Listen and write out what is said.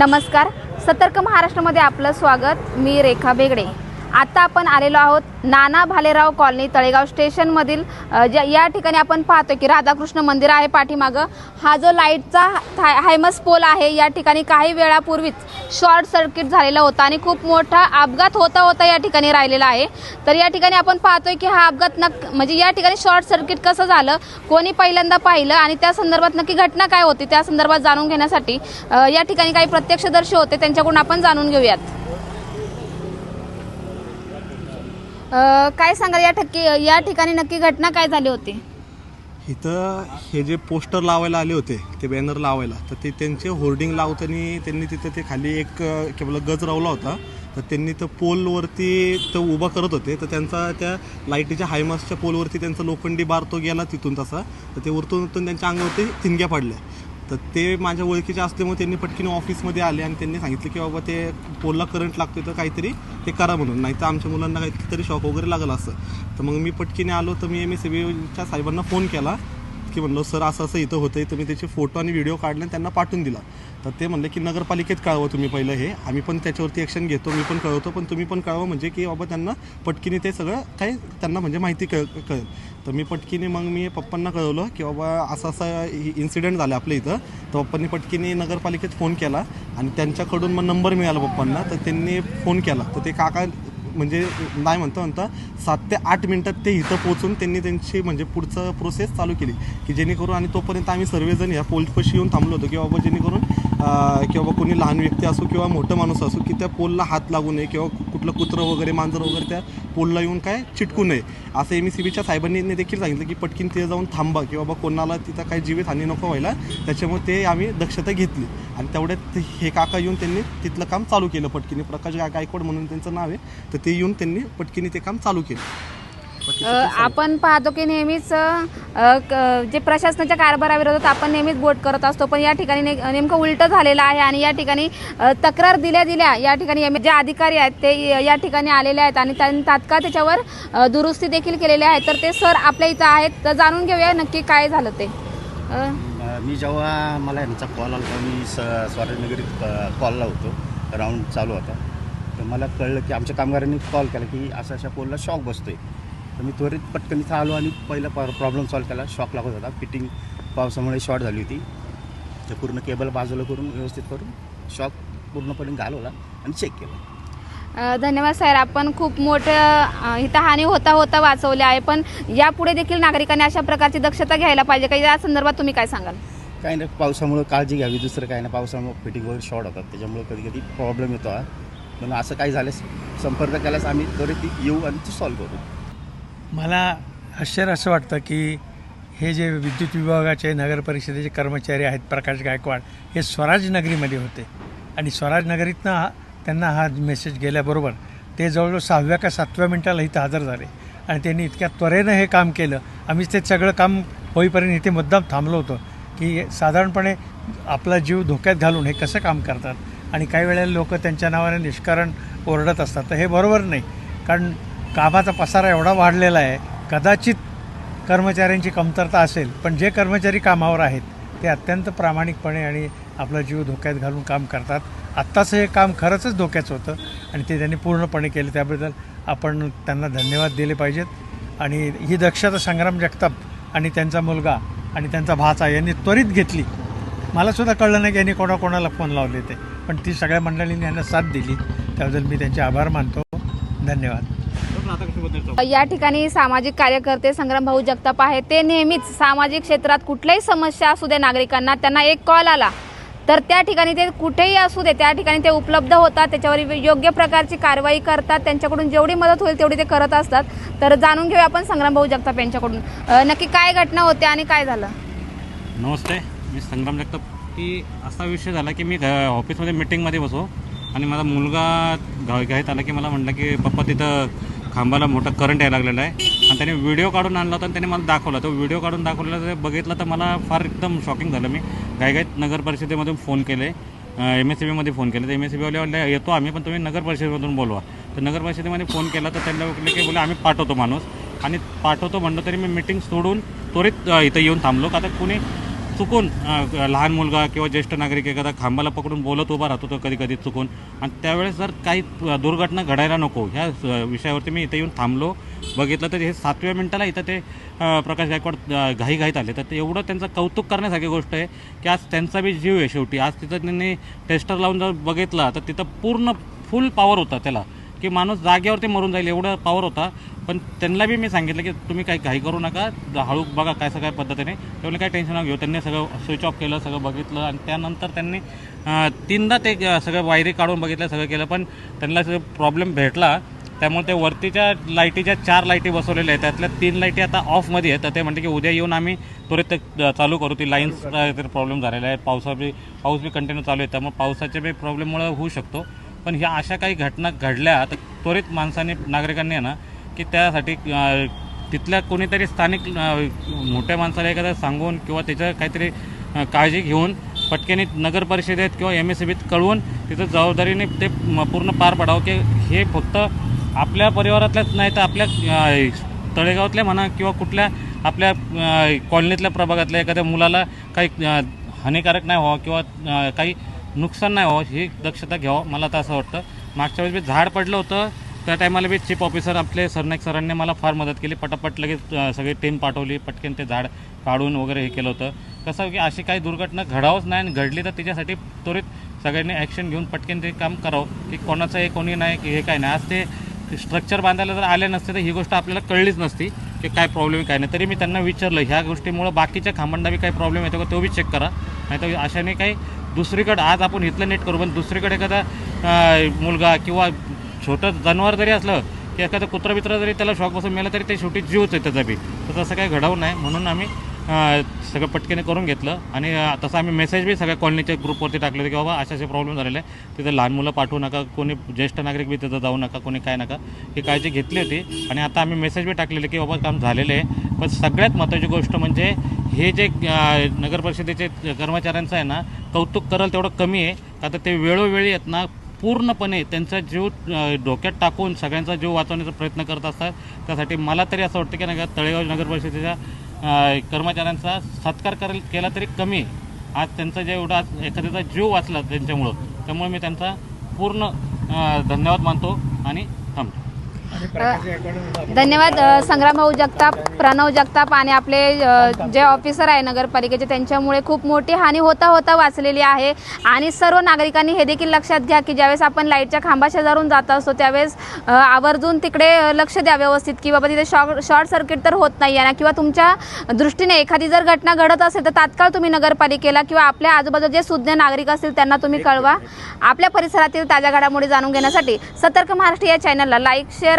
नमस्कार. सतर्क महाराष्ट्रामध्ये आपलं स्वागत. मी रेखा बेगडे. आता आपण आलेलो आहोत नाना भालेराव कॉलनी तळेगाव स्टेशनमधील ज्या या ठिकाणी आपण पाहतो की राधाकृष्ण मंदिर आहे पाठीमागं. हा जो लाईटचा हाय हायमस पोल आहे या ठिकाणी काही वेळापूर्वीच शॉर्ट सर्किट झालेला होता आणि खूप मोठा अपघात होता होता या ठिकाणी राहिलेला आहे. तर या ठिकाणी आपण पाहतोय की हा अपघात नक म्हणजे या ठिकाणी शॉर्ट सर्किट कसं झालं कोणी पहिल्यांदा पाहिलं आणि त्या संदर्भात नक्की घटना काय होती त्या संदर्भात जाणून घेण्यासाठी या ठिकाणी काही प्रत्यक्षदर्शी होते त्यांच्याकडून आपण जाणून घेऊयात अ, काय सांगाल या ठक्की या ठिकाणी नक्की घटना काय झाली होती? इथं हे जे पोस्टर लावायला आले होते ते बॅनर लावायला तर ते त्यांचे होर्डिंग लावताना त्यांनी तिथं ते खाली एक केवळ गज लावला होता. तर त्यांनी तर पोलवरती तर उभा करत होते. तर त्यांचा त्या लाईटीच्या हायमासच्या पोलवरती त्यांचा लोखंडी बार तो गेला तिथून तसा. तर ते वरतून वरतून त्यांच्या अंगावरती थिंग्या पडल्या. तर ते माझ्या ओळखीचे असल्यामुळे त्यांनी पटकीने ऑफिसमध्ये आले आणि त्यांनी सांगितलं की बाबा ते पोलला करंट लागतोय तर काहीतरी ते करा म्हणून. नाही तर आमच्या मुलांना काहीतरी शॉक वगैरे लागला असं. तर मग मी पटकीने आलो तर मी एम एस बीच्या साहेबांना फोन केला की म्हणलो सर असं असं इथं होतंय. तर मी त्याचे फोटो आणि व्हिडिओ काढले आणि त्यांना पाठवून दिला. तर ते म्हणले की नगरपालिकेत कळवा तुम्ही पहिलं हे. आम्ही पण त्याच्यावरती ॲक्शन घेतो मी पण कळवतो पण तुम्ही पण कळवा म्हणजे की बाबा त्यांना पटकीने ते सगळं काही त्यांना म्हणजे माहिती कळ कळेल. तर मी पटकीने मग मी पप्पांना कळवलं की बाबा असं असं इन्सिडेंट झालं आपल्या इथं. तर पप्पांनी पटकीने नगरपालिकेत फोन केला आणि त्यांच्याकडून मग नंबर मिळाला पप्पांना. तर त्यांनी फोन केला. तर ते काका म्हणजे नाही म्हणता म्हणता सात ते आठ मिनटात ते इथं पोहोचून त्यांनी त्यांची म्हणजे पुढचं प्रोसेस चालू केली. की जेणेकरून आणि तोपर्यंत आम्ही सर्वजण या पोलपाशी येऊन थांबलो होतो की बाबा जेणेकरून किंवा कोणी लहान व्यक्ती असो किंवा मोठं माणूस असो की त्या पोलला हात लागू नये किंवा कुठलं कुत्रं वगैरे मांजर वगैरे त्या पोलला येऊन काय चिटकू नये. असं एम सी बीच्या साहेबांनी देखील सांगितलं की पटकीन तिथे जाऊन थांबा की बाबा कोणाला तिथं काही जीवित हानी नको व्हायला. त्याच्यामुळे ते आम्ही दक्षता घेतली. आणि तेवढ्यात ते- हे काका येऊन त्यांनी तिथलं काम चालू केलं पटकीने. प्रकाश गायकवाड म्हणून त्यांचं नाव आहे. तर ते येऊन त्यांनी पटकीने ते काम चालू केलं. आपण पाहतो की नेहमीच जे प्रशासनाच्या कारभाराविरोधात आपण नेहमीच बोट करत असतो पण या ठिकाणी नेमकं उलटं झालेलं आहे आणि या ठिकाणी तक्रार दिल्या दिल्या या ठिकाणी जे अधिकारी आहेत ते य- ठिकाणी आलेले आहेत आणि त्यांनी तात्काळ त्याच्यावर दुरुस्ती देखील केलेली आहे. तर ते सर आपल्या इथं आहेत तर जाणून घेऊया नक्की काय झालं ते. मी जेव्हा मला यांचा कॉल आला मी स्वारनगरीत कॉलला होतो. राऊंड चालू होता. तर मला कळलं की आमच्या कामगारांनी कॉल केला की अशा अशा पोलला शॉक बसतोय. तर मी त्वरित पटकन इथं आलो आणि पहिला प्रॉब्लेम सॉल्व केला. शॉक लागत होता. फिटिंग पावसामुळे शॉर्ट झाली होती. तर पूर्ण केबल बाजूला करून व्यवस्थित करून शॉक पूर्णपणे घालवला आणि चेक केलं. धन्यवाद सर आपण खूप मोठं अ, इथं हानी होता होता वाचवले आहे. पण यापुढे देखील नागरिकांनी अशा प्रकारची दक्षता घ्यायला पाहिजे का? या संदर्भात तुम्ही काय सांगाल? काही नाही. पावसामुळं काळजी घ्यावी. दुसरं काही नाही. पावसामुळे फिटिंग वगैरे शॉर्ट होतात. त्याच्यामुळे कधी कधी प्रॉब्लेम येतो पण असं काही झाल्यास संपर्क केल्यास आम्ही त्वरित येऊ आणि ते सॉल्व्ह करू. मला आश्चर्य असं वाटतं की हे जे विद्युत विभागाचे नगरपरिषदेचे कर्मचारी आहेत प्रकाश गायकवाड हे स्वराज नगरीमध्ये होते. आणि स्वराज नगरीतनं हा त्यांना हा मेसेज गेल्याबरोबर ते जवळजवळ सहाव्या का सातव्या मिनटाला इथं हजर झाले. आणि त्यांनी इतक्या त्वरेनं हे काम केलं. आम्ही ते सगळं काम होईपर्यंत इथे मुद्दाम थांबलो होतो की साधारणपणे आपला जीव धोक्यात घालून हे कसं काम करतात? आणि काही वेळेला लोक त्यांच्या नावाने निष्कारण ओरडत असतात. तर हे बरोबर नाही. कारण कामाचा पसारा एवढा वाढलेला आहे कदाचित कर्मचाऱ्यांची कमतरता असेल पण जे कर्मचारी कामावर आहेत ते अत्यंत प्रामाणिकपणे आणि आपला जीव धोक्यात घालून काम करतात. आत्ताचं हे काम खरंच धोक्याचं होतं आणि ते त्यांनी पूर्णपणे केलं. त्याबद्दल आपण त्यांना धन्यवाद दिले पाहिजेत. आणि ही दक्षता संग्राम जगताप आणि त्यांचा मुलगा आणि त्यांचा भाचा यांनी त्वरित घेतली. मलासुद्धा कळलं नाही की यांनी कोणाकोणाला फोन लावले ते पण ती सगळ्या मंडळींनी यांना साथ दिली. त्याबद्दल मी त्यांचे आभार मानतो. धन्यवाद. या ठिकाणी सामाजिक कार्यकर्ते संग्राम भाऊ जगताप आहेत. ते नेहमीच सामाजिक क्षेत्रात कुठल्याही समस्या असू दे नागरिकांना त्यांना एक कॉल आला तर त्या ठिकाणी ते कुठेही असू दे त्या ठिकाणी ते उपलब्ध होतात त्याच्यावर योग्य प्रकारची कारवाई करतात त्यांच्याकडून जेवढी मदत होईल तेवढी ते करत असतात. तर जाणून घेऊया आपण संग्राम भाऊ जगताप यांच्याकडून. अ, नक्की काय घटना होते आणि काय झालं? नमस्ते मी संग्राम जगताप. की असा विषय झाला की मी घ- ऑफिसमध्ये मिटिंगमध्ये बसो आणि माझा मुलगा घा घाईत आला की मला म्हटलं की पप्पा तिथं खांबाला मोठा करंट यायला लागलेला आहे. आणि त्याने व्हिडिओ काढून आणला होता आणि त्याने मला दाखवला. तो व्हिडिओ काढून दाखवलेला तर बघितलं तर मला फार एकदम शॉकिंग झालं मी. गायगायत नगर परिषदेमधून फोन केले. एम एस सी बीमध्ये फोन केले. तर एम एस सी बीवाले येतो आम्ही पण तुम्ही नगर परिषदेमधून बोलवा. तर नगर परिषदेमध्ये फोन केला तर त्यांना म्हटलं की बोले आम्ही पाठवतो माणूस. आणि पाठवतो म्हणलं तरी मी मिटिंग सोडून त्वरित इथं येऊन थांबलो. का तर कोणी चुकून लहान मुलगा किंवा ज्येष्ठ नागरिक एखादा खांबाला पकडून बोलत उभा राहतो तो कधी कधी चुकून. आणि त्यावेळेस जर काही दुर्घटना घडायला नको ह्या विषयावरती मी इथे येऊन थांबलो बघितलं तर हे सातव्या मिनिटाला इथं ते प्रकाश गायकवाड घाई घाईघाईत आले. तर ते एवढं त्यांचं कौतुक करण्यासारखी गोष्ट आहे की आज त्यांचा बी जीव आहे शेवटी. आज तिथं त्यांनी टेस्टर लावून जर बघितला तर तिथं पूर्ण फुल पॉवर होता त्याला. की माणूस जागेवरती मरून जाईल एवढा पॉवर होता. पण त्यांना बी मी सांगितलं की तुम्ही काही घाई करू नका. हळू बघा काय सगळ्या पद्धतीने. त्यामुळे काही टेन्शन न घेऊ. त्यांनी सगळं स्विच ऑफ केलं सगळं बघितलं. आणि त्यानंतर त्यांनी तीनदा ते सगळं वायरी काढून बघितलं सगळं केलं. पण त्यांना प्रॉब्लेम भेटला त्यामुळे ते वरतीच्या लाईटीच्या चार लाईटी बसवलेल्या आहेत. त्यातल्या तीन लाईटी आता ऑफमध्ये आहेत. तर ते म्हणते की उद्या येऊन आम्ही त्वरित चालू करू. ती लाईन्स प्रॉब्लेम झालेला आहे पावसा बी पाऊस बी कंटिन्यू चालू आहे. त्यामुळे पावसाच्या बी प्रॉब्लेममुळे होऊ शकतो. पण ह्या अशा काही घटना घडल्या तर त्वरित माणसाने नागरिकांनी आहे ना की त्यासाठी तिथल्या कोणीतरी स्थानिक मोठ्या माणसाला एखादा सांगून किंवा त्याच्या काहीतरी काळजी घेऊन पटकेने नगर परिषदेत किंवा एम एस बीत कळवून तिथं जबाबदारीने ते पूर्ण पार पाडावं की हे फक्त आपल्या परिवारातल्याच नाही तर आपल्या तळेगावातल्या म्हणा किंवा कुठल्या आपल्या कॉलनीतल्या प्रभागातल्या एखाद्या मुलाला काही हानिकारक नाही व्हावं किंवा काही नुकसान नाही व्हावं ही दक्षता घ्यावं मला तर असं वाटतं. मागच्या वेळेस मी झाड पडलं होतं त्या टायमाला बी चीफ ऑफिसर आपले सरनाईक सरांनी मला फार मदत केली. पटापट लगेच सगळी टीम पाठवली पटकन ते झाड काढून वगैरे हे केलं होतं. कसं की अशी काही दुर्घटना घडावंच नाही आणि घडली तर त्याच्यासाठी त्वरित सगळ्यांनी ॲक्शन घेऊन पटकन ते काम करावं. की कोणाचं हे कोणी नाही की हे काय नाही. आज ते स्ट्रक्चर बांधायला जर आले नसते तर ही गोष्ट आपल्याला कळलीच नसती की काय प्रॉब्लेम काय नाही. तरी मी त्यांना विचारलं ह्या गोष्टीमुळं बाकीच्या खांबांना बी काही प्रॉब्लेम येतो का तो बी चेक करा. नाही तर अशाने काही दुसरीकडं आज आपण इथलं नीट करू पण दुसरीकडे एखादा मुलगा किंवा छोटं जनावर जरी असलं की एखादं कुत्रा बित्रा जरी त्याला शॉक बसून मेला तरी ते शेवटी जीवच आहे त्याचा बी. तर तसं काही घडवू नाही. म्हणून आम्ही सगळं पटकेने करून घेतलं. आणि तसं आम्ही मेसेज बी सगळ्या कॉलनीच्या ग्रुपवरती टाकले होते की बाबा असे असे प्रॉब्लेम झालेले आहे तिथे लहान मुलं पाठवू नका कोणी ज्येष्ठ नागरिक बी तिथं जाऊ नका कोणी काय नका ही काळजी घेतली होती. आणि आता आम्ही मेसेज बी टाकलेले की बाबा काम झालेलं आहे. पण सगळ्यात महत्त्वाची गोष्ट म्हणजे हे जे नगरपरिषदेचे नगर परिषदेचे कर्मचाऱ्यांचं आहे ना कौतुक कराल तेवढं कमी आहे. आता ते वेळोवेळी आहेत ना पूर्णपणे त्यांचा जीव डोक्यात टाकून सगळ्यांचा जीव वाचवण्याचा प्रयत्न करत असतात. त्यासाठी मला तरी असं वाटतं की नाही का तळेगाव नगर परिषदेच्या कर्मचाऱ्यांचा सत्कार कर केला तरी कमी आज त्यांचा जे एवढा आज एखाद्याचा जीव वाचला त्यांच्यामुळं त्यामुळे मी त्यांचा पूर्ण धन्यवाद मानतो आणि थांबतो. धन्यवाद संग्राम भाऊ जगताप प्रणव जगताप आणि आपले जे ऑफिसर आहे नगरपालिकेचे त्यांच्यामुळे खूप मोठी हानी होता होता वाचलेली आहे. आणि सर्व नागरिकांनी हे देखील लक्षात घ्या की ज्यावेळेस आपण लाईटच्या खांबा शेजारून जात असतो त्यावेळेस आवर्जून तिकडे लक्ष द्या व्यवस्थित की बाबा तिथे शॉर्ट शॉर्ट सर्किट तर होत नाही आहे ना किंवा तुमच्या दृष्टीने एखादी जर घटना घडत असेल तर तात्काळ तुम्ही नगरपालिकेला किंवा आपल्या आजूबाजूला जे सुज्ञ नागरिक असतील त्यांना तुम्ही कळवा. आपल्या परिसरातील ताज्या घडामोडी जाणून घेण्यासाठी सतर्क महाराष्ट्र या चॅनलला लाईक शेअर